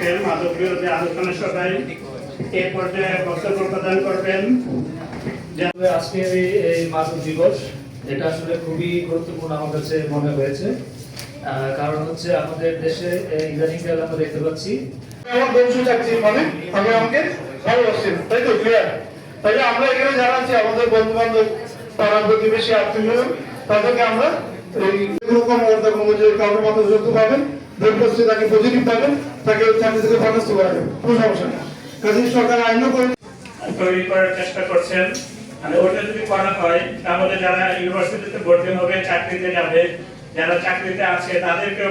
থাকবেন মাদক বিরোধী আলোচনা সভায় এ পর্যায়ে বক্তব্য প্রদান করবেন। আজকের এই- মাদক দিবস এটা আসলে খুবই গুরুত্বপূর্ণ আমার কাছে মনে হয়েছে। কারণ হচ্ছে আমাদের দেশে ইদানিংকাল আমরা দেখতে পাচ্ছি। আমার বন্ধু চাচ্ছি মানে আমি আমাকে ভালোবাসছি তাই তো ক্লিয়ার তাইলে আমরা এখানে যারা আছি আমাদের বন্ধু বান্ধব পাড়া প্রতিবেশী আত্মীয় তাদেরকে আমরা এই এরকম মাথা যুক্ত পাবেন দেখতে তাকে পজিটিভ পাবেন তাকে চাকরি থেকে বরখাস্ত করা যাবে। কোনো সমস্যা নেই। কাজে সরকার আইনও করে তৈরি করার চেষ্টা করছেন। মানে ওটা যদি করা হয়, তাহলে যারা ইউনিভার্সিটিতে ভর্তি হবে, চাকরিতে যাবে, যারা চাকরিতে আছে, তাদেরকেও